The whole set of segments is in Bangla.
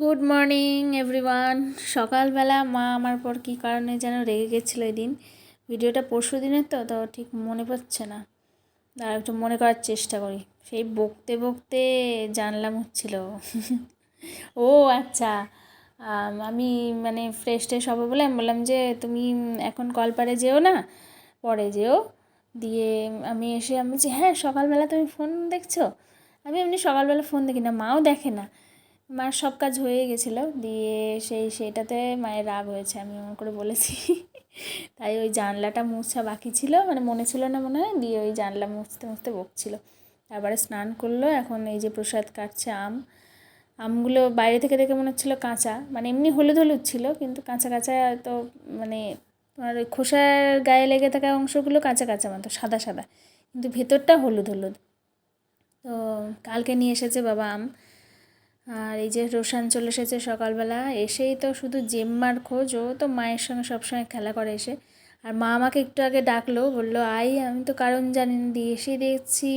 গুড মর্নিং এভরিওয়ান সকালবেলা মা আমার পর কী কারণে যেন রেগে গেছিল এই দিন ভিডিওটা পরশু দিনের তো তো ঠিক মনে পড়ছে না। আর একটু মনে করার চেষ্টা করি। সেই বকতে বকতে জানলাম হচ্ছিল। ও আচ্ছা। আমি মানে ফ্রেশ ট্রেশ হবে বলে আমি বললাম যে, তুমি এখন কলপারে যেও না? পরে যেও। দিয়ে আমি এসে আমি বলছি হ্যাঁ সকালবেলা তুমি ফোন দেখছ? আমি এমনি সকালবেলা ফোন দেখি না, মাও দেখে না। মার সব কাজ হয়ে গেছিল, দিয়ে সেই সেইটাতে মায়ের রাগ হয়েছে, আমি এমন করে বলেছি। তাই ওই জানলাটা মুছা বাকি ছিল মানে মনে ছিল না মনে হয়, দিয়ে ওই জানলা মুছতে মুছতে বকছিল। তারপরে স্নান করল, এখন এই যে প্রসাদ কাটছে আম, আমগুলো বাইরে থেকে দেখে মনে হচ্ছিল কাঁচা মানে এমনি হলুদ হলুদ ছিল, কিন্তু কাঁচা কাঁচা তো মানে তোমার ওই খোসার গায়ে লেগে থাকা অংশগুলো কাঁচা কাঁচা মতো, সাদা সাদা, কিন্তু ভেতরটা হলুদ হলুদ। তো কালকে নিয়ে এসেছে বাবা আম আর এই যে রোশান চলে এসেছে সকালবেলা, এসেই তো শুধু জেম্মার খোঁজ, ও তো মায়ের সঙ্গে সবসময় খেলা করে এসে। আর মা আমাকে একটু আগে ডাকলো, বলল, আই, আমি তো কারণ জানি না দিয়ে এসেই দেখছি।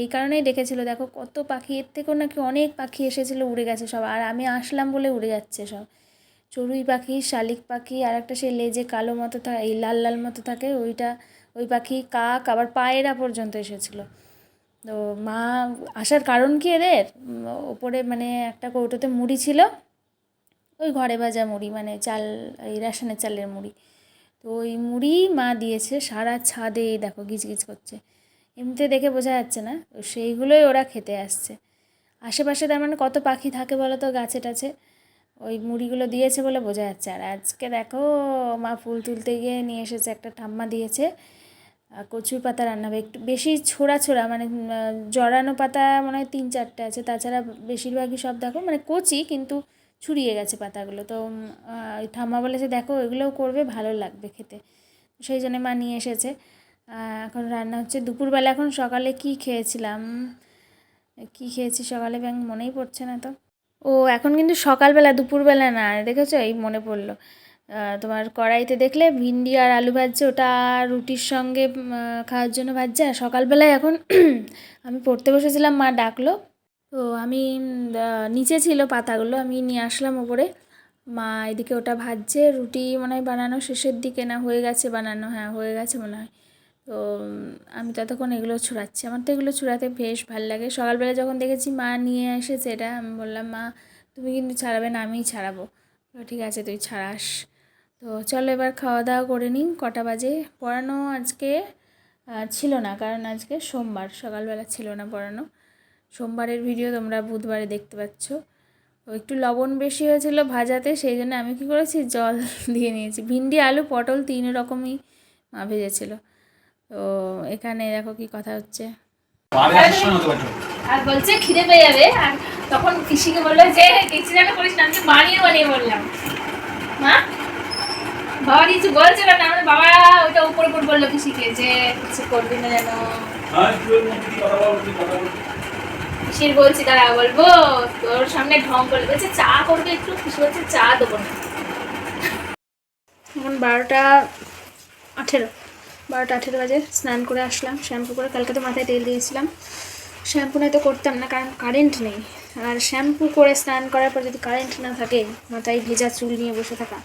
এই কারণেই ডেকেছিলো, দেখো কত পাখি, এর থেকেও নাকি অনেক পাখি এসেছিল, উড়ে গেছে সব, আর আমি আসলাম বলে উড়ে যাচ্ছে সব। চড়ুই পাখি, শালিক পাখি, আর একটা সেই লেজে কালো মতো থাকে এই লাল লাল মতো থাকে, ওইটা, ওই পাখি কাক, আবার পায়রা পর্যন্ত এসেছিল। তো মা আসার কারণ কি এদের? ওপরে মানে একটা কৌটোতে মুড়ি ছিল। ওই ঘরে ভাজা মুড়ি মানে চাল, এই রেশনের চালের মুড়ি। তো ওই মুড়ি মা দিয়েছে, সারা ছাদে দেখো গিজগিজ করছে। এমনিতে দেখে বোঝা যাচ্ছে না, তো সেইগুলোই ওরা খেতে আসছে। আশেপাশে তার মানে কত পাখি থাকে বলো তো, গাছে টাছে? ওই মুড়িগুলো দিয়েছে বলে বোঝা যাচ্ছে। আর আজকে দেখো মা ফুল তুলতে গিয়ে নিয়ে এসেছে, একটা ঠাম্মা দিয়েছে। কচুর পাতা রান্না হবে। একটু বেশি ছোড়া ছোড়া মানে জড়ানো পাতা মনে হয় তিন চারটে আছে। তাছাড়া বেশিরভাগই সব দেখো মানে কচি, কিন্তু ছুরিয়ে গেছে পাতাগুলো। তো ঠাম্মা বলেছে, দেখো এগুলোও করবে, ভালো লাগবে খেতে। সেই জন্য মা নিয়ে এসেছে। এখন রান্না হচ্ছে দুপুরবেলা। এখন সকালে কি খেয়েছিলাম? কি খেয়েছি সকালে ব্যাং মনেই পড়ছে না তো। ও, এখন কিন্তু সকালবেলা, দুপুরবেলা না, দেখেছ? এই মনে পড়ল। তোমার কড়াইতে দেখলে ভিন্ডি আর আলু ভাজছে, ওটা রুটির সঙ্গে খাওয়ার জন্য ভাজছে। আর সকালবেলায় এখন আমি পড়তে বসেছিলাম, মা ডাকলো। তো আমি নিচে ছিল পাতাগুলো, আমি নিয়ে আসলাম ওপরে। মা এদিকে ওটা ভাজছে, রুটি মনে হয় বানানো শেষের দিকে না, হয়ে গেছে বানানো হ্যাঁ হয়ে গেছে মনে হয়। তো আমি ততক্ষণ এগুলো ছুড়াচ্ছি। আমার তো এগুলো ছুড়াতে বেশ ভালো লাগে। সকালবেলা যখন দেখেছি মা নিয়ে এসেছে এটা, আমি বললাম, মা, তুমি কিন্তু ছাড়াবে না, আমিই ছাড়াবো। ঠিক আছে, তুই ছাড়াস। তো চলো এবার খাওয়া দাওয়া করে নিই। কটা বাজে? পড়ানো আজকে ছিল না, কারণ আজকে সোমবার, সকালবেলা ছিল না পড়ানো। সোমবারের ভিডিও তোমরা বুধবারে দেখতে পাচ্ছ। একটু লবণ বেশি হয়েছিল ভাজাতে, সেই জন্য আমি কী করেছি? জল দিয়ে নিয়েছি। ভিন্ডি, আলু, পটল তিন রকমই মা ভেজেছিল। তো এখানে দেখো কি কথা হচ্ছে। আর বলছে খিদে পেয়ে যাবে, আর তখন পিসিকে বলল যে কিছু যেন করিস না। আমি বানিয়ে বানিয়ে বললাম। মা? বাবা কিছু বলছে না আমাদের বাবা ওটা উপর উপর বলল পিসিকে যে কিছু করবি না যেন। পিসির বলছি তারা বলব তোর সামনে ঢং করলে বলছে চা করবে একটু? পিসি বলছে চা দেবো না। এখন বারোটা আঠেরো বারোটা আঠেরো বাজে স্নান করে আসলাম শ্যাম্পু করে কালকে তো মাথায় তেল দিয়েছিলাম। শ্যাম্পু নাই তো করতাম না কারণ কারেন্ট নেই। আর শ্যাম্পু করে স্নান করার পর যদি কারেন্ট না থাকে মাথায় ভেজা চুল নিয়ে বসে থাকা।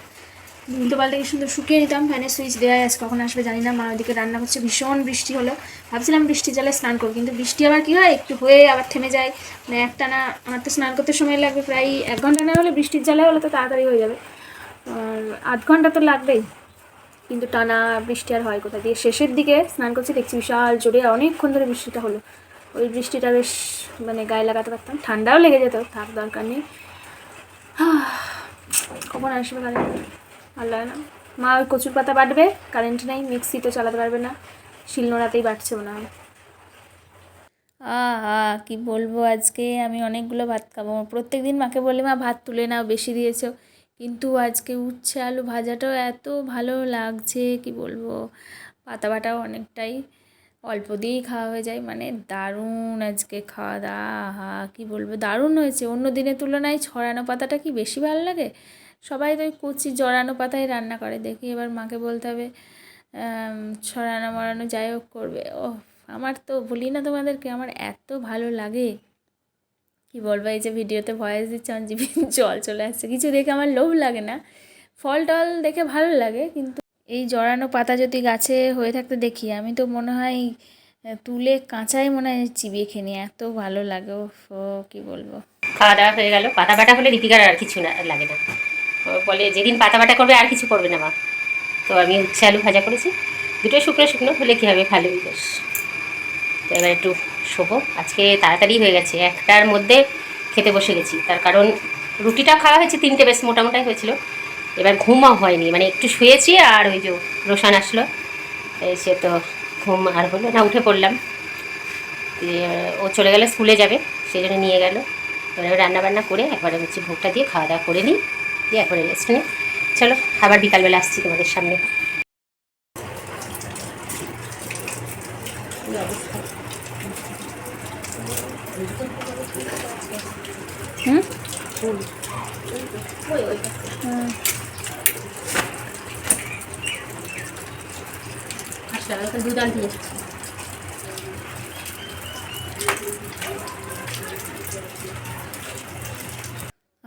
উল্টো পাল্টা কি সুন্দর শুকিয়ে নিতাম ফ্যানের সুইচ দেওয়া আছে, কখন আসবে জানি না, মা ওদিকে রান্না করছে, ভীষণ বৃষ্টি হলো। ভাবছিলাম বৃষ্টি জলে স্নান করব, কিন্তু বৃষ্টি আবার কী হয়, একটু হয়ে আবার থেমে যায়। মানে একটা না আমার তো স্নান করতে সময় লাগবে, প্রায় এক ঘণ্টা না হলে বৃষ্টির জলে হলে তো তাড়াতাড়ি হয়ে যাবে। আর আধ ঘণ্টা তো লাগবেই, কিন্তু টানা বৃষ্টি আর হয় কোথা দিয়ে? শেষের দিকে স্নান করছি, দেখছি বিশাল জোরে অনেকক্ষণ ধরে বৃষ্টিটা হলো। ওই বৃষ্টিটা বেশ মানে গায়ে লাগাতে পারতাম, ঠান্ডাও লেগে যেত, থাক দরকার নেই। কখন আসবে কারেন্ট ভালো লাগে না মা ওই কচুর পাতা বাটবে কারেন্ট নেই মিক্সি তো চালাতে পারবে না। শিলনোড়াতেই বাটছে মনে হয়। আহা, কি বলব আজকে? আমি অনেকগুলো ভাত খাব। প্রত্যেক দিন মাকে বলি, মা, ভাত তুলে নাও, বেশি দিয়েছ। কিন্তু আজকে উচ্ছে আলু ভাজাটাও এত ভালো লাগছে, কি বলব? পাতা বাটাও অনেকটাই অল্প দিয়েই খাওয়া হয়ে যায়। মানে দারুণ আজকে খাওয়া দাওয়া। আহা, কী বলব? দারুণ হয়েছে। অন্য দিনের তুলনায় ছড়ানো পাতাটা কি বেশি ভালো লাগে? সবাই তো ওই কচি জড়ানো পাতায় রান্না করে। দেখি এবার মাকে বলতে হবে ছড়ানো মরানো যাই হোক করবে। ও আমার তো বলি না তোমাদেরকে, আমার এত ভালো লাগে। কি বলব, এই যে ভিডিওতে ভয়েস দিচ্ছে, আমার জিভে জল চলে আসছে। কিছু দেখে আমার লোভ লাগে না। ফল টল দেখে ভালো লাগে, কিন্তু এই জড়ানো পাতা যদি গাছে হয়ে থাকতে দেখি, আমি তো মনে হয় তুলে কাঁচাই মনে হয় চিবিয়ে খেয়ে নিই। এত ভালো লাগে ও, কি বলব। খাওয়া দাওয়া হয়ে গেল। পাতা বাটা হলে দীপিকার আর কিছু না, লাগে না। বলে, যেদিন পাতা বাটা করবে, আর কিছু করবে না মা। তো আমি উচ্ছে আলু ভাজা করেছি। দুটো শুকনো শুকনো, হলে কী হবে? ভালোই, বেশ। তো এবার একটু শোবো। আজকে তাড়াতাড়ি হয়ে গেছে। একটার মধ্যে খেতে বসে গেছি। তার কারণ রুটিটা খাওয়া হয়েছে তিনটে, বেশ মোটামোটাই হয়েছিল। এবার ঘুমও হয়নি। মানে একটু শুয়েছি আর ওই যে রোশান আসলো। সে তো ঘুম আর হলো না, উঠে পড়লাম। ও চলে গেলে স্কুলে যাবে, সেই জন্য নিয়ে গেল। এবার রান্না বান্না করে একবারে হচ্ছে ভোগটা দিয়ে খাওয়া দাওয়া করে নিই। একবারে রেস্ট নিই চলো আবার বিকালবেলা আসছি তোমাদের সামনে। হুম? দুধ আনতে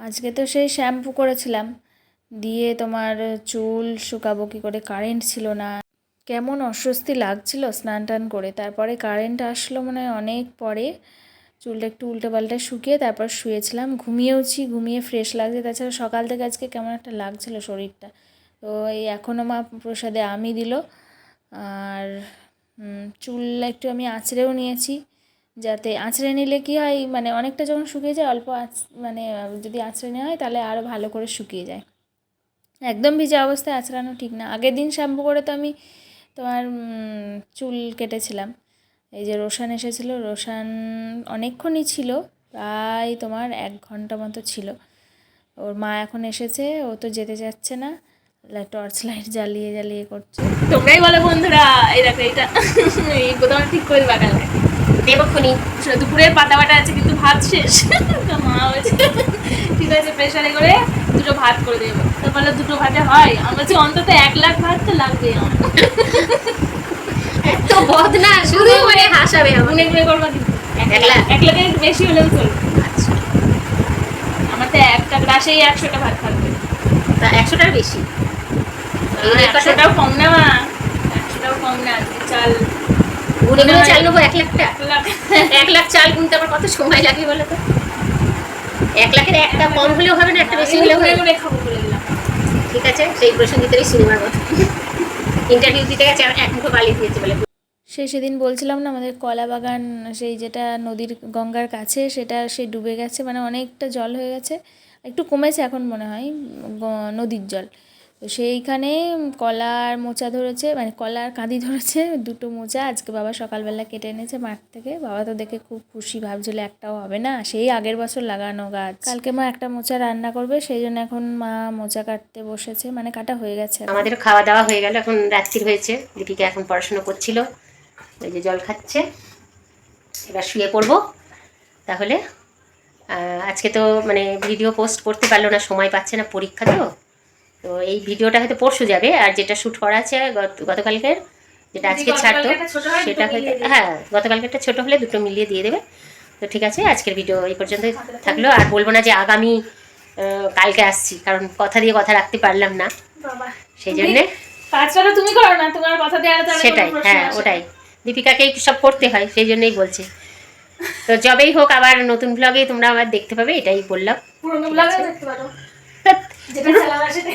আজকে তো সেই শ্যাম্পু করেছিলাম। দিয়ে তোমার চুল শুকাবো কী করে কারেন্ট ছিল না। কেমন অস্বস্তি লাগছিল স্নান টান করে। তারপরে কারেন্ট আসলো মানে অনেক পরে। চুলটা একটু উল্টে পাল্টে শুকিয়ে তারপর শুয়েছিলাম। ঘুমিয়েওছি, ঘুমিয়ে ফ্রেশ লাগছে। তাছাড়া সকাল থেকে আজকে কেমন একটা লাগছিল শরীরটা। তো এই এখনও মা প্রসাদে আমি দিল। আর চুল একটু আমি আঁচড়েও নিয়েছি। যাতে আঁচড়ে নিলে কি হয় মানে অনেকটা যখন শুকিয়ে যায়, অল্প আঁচ মানে যদি আঁচড়ে নেওয়া হয়, তাহলে আরও ভালো করে শুকিয়ে যায়। একদম ভিজা অবস্থায় আঁচড়ানো ঠিক না। আগের দিন শ্যাম্পু করে তো আমি তোমার চুল কেটেছিলাম। এই যে রোশান এসেছিল, রোশান অনেকক্ষণই ছিল, প্রায় তোমার এক ঘণ্টা মতো ছিল। ওর মা এখন এসেছে, ও তো যেতে যাচ্ছে না। টর্চ লাইট জ্বালিয়ে জ্বালিয়ে করছে। তোমরাই বলো বন্ধুরা, এই দেখো এটা বোতাম ঠিক করে কালকে। দেবক্ষণি দুপুরের পাতা বাটা আছে কিন্তু ভাত শেষ। তো মা বলছে ঠিক আছে প্রেশারে করে দুটো ভাত করে দেবো। তো বলল দুটো ভাতে হয়? আমার বলছি অন্তত এক লাখ ভাত তো লাগবে আমার। তো বদ না শুধু মানে হাসাবে গুনে গুনে করব কিন্তু। এক লাখ? এক লাখের একটু বেশি হলেও চলবে। আচ্ছা। আমার তো একটা গ্লাসেই একশোটা ভাত থাকবে। তা একশোটার বেশি? এই একশোটাও কম না মা। একশোটাও কম না চাল গুনে চাল নেব এক লাখটা। এক লাখ। এক লাখ চাল গুনতে আমার কত সময় লাগে বলো তো এক লাখের একটা কম হলেও হবে না একটা বেশি হলেও হবে। বলে দিলাম। ঠিক আছে সেই প্রসঙ্গিতেই সিনেমার কথা ইন্টারভিউ দিতে গেছে এক মুখো গালি দিয়েছে বলে। সে সেদিন বলছিলাম না আমাদের কলা বাগান সেই যেটা নদীর গঙ্গার কাছে সেটা সে ডুবে গেছে মানে অনেকটা জল হয়ে গেছে। একটু কমেছে এখন মনে হয় নদীর জল। তো সেইখানে কলার মোচা ধরেছে মানে কলার কাঁদি ধরেছে, দুটো মোচা আজকে বাবা সকালবেলা কেটে এনেছে মাঠ থেকে। বাবা তো দেখে খুব খুশি, ভাবছিল একটাও হবে না, সেই আগের বছর লাগানো গাছ। কালকে মা একটা মোচা রান্না করবে, সেই জন্য এখন মা মোচা কাটতে বসেছে মানে কাটা হয়ে গেছে আমাদের খাওয়া দাওয়া হয়ে গেল, এখন রাত্রির হয়েছে, দীপিকা এখন পড়াশোনা করছিল, ওই যে জল খাচ্ছে। এবার শুয়ে পড়ব, তাহলে আজকে তো মানে ভিডিও পোস্ট করতে পারল না, সময় পাচ্ছে না পরীক্ষা তো। তো এই ভিডিওটা হয়তো পরশু যাবে আর যেটা শ্যুট করা আছে গত- গতকালকের যেটা আজকে ছাড়তো সেটা হয়তো হ্যাঁ গতকালকেরটা ছোট হলে দুটো মিলিয়ে দিয়ে দেবে। তো ঠিক আছে আজকের ভিডিও এই পর্যন্তই থাকল। আর বলব না যে আগামী কালকে আসছি কারণ কথা দিয়ে কথা রাখতে পারলাম না। সেই জন্যে তুমি করো না তোমার কথা সেটাই হ্যাঁ। ওটাই। দীপিকাকেই সব করতে হয় সেই জন্যই বলছে। তো যবেই হোক আবার নতুন ব্লগে তোমরা আবার দেখতে পাবে এটাই বললাম। পুরোনো ব্লগে দেখতে পারো। যেটা চালাবার সেটা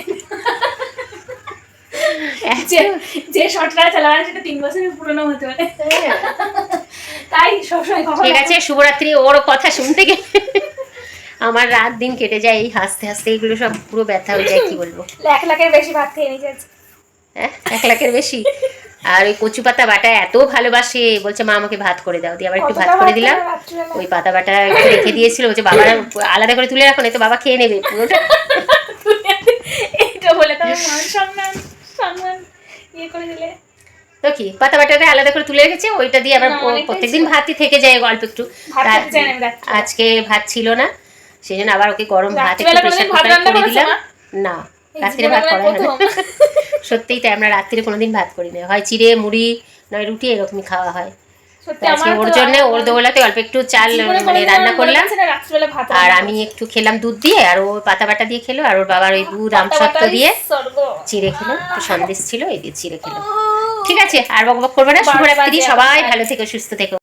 যে শর্টটা চালাবার সেটা তিন বছরের পুরোনো হতে পারে। তাই সবসময় ঠিক আছে শুভরাত্রি ওর কথা শুনতে গেলে আমার রাত দিন কেটে যায় এই হাসতে হাসতে এগুলো সব পুরো ব্যথা হয়ে যায় কি বলব? এক লাখের বেশি ভাত খেয়ে নিয়েছে। হ্যাঁ এক লাখের বেশি? আর ওই কচু পাতা বাটা এত ভালোবাসে বলছে মা আমাকে ভাত করে দাও দিয়ে আবার একটু ভাত করে দিলাম। ওই পাতা বাটা একটু রেখে দিয়েছিল বলছে বাবারা আলাদা করে তুলে রাখো না তো বাবা খেয়ে নেবে। পুরোটা এইটা বলে তোমার সম্মান সম্মান ইয়ে করে দিলে। তো কি পাতা বাটাটা আলাদা করে তুলে রেখেছে ওইটা দিয়ে আবার প্রত্যেকদিন ভাতই থেকে যায় অল্প একটু। আজকে ভাত ছিল না সেই জন্য আবার ওকে গরম ভাত একটু প্রেশার কুকারে করে দিলাম। না রাত্রে ভাত করা হয়। সত্যিই তাই আমরা রাত্রিরে কোনোদিন ভাত করি না হয় চিড়ে মুড়ি নয় রুটি এরকমই খাওয়া হয়। ওর জন্য ওর দোলাতে অল্প একটু চাল মানে রান্না করলাম। আর আমি একটু খেলাম দুধ দিয়ে আর ও পাতা বাটা দিয়ে খেলো আর ওর বাবার ওই দুধ আমসত্ব দিয়ে। চিড়ে খেলো একটু সন্দেশ ছিল এই দিয়ে চিড়ে খেলো। ঠিক আছে আর বক বক করবে না। শুভরাত্রি সবাই ভালো থেকো সুস্থ থেকো।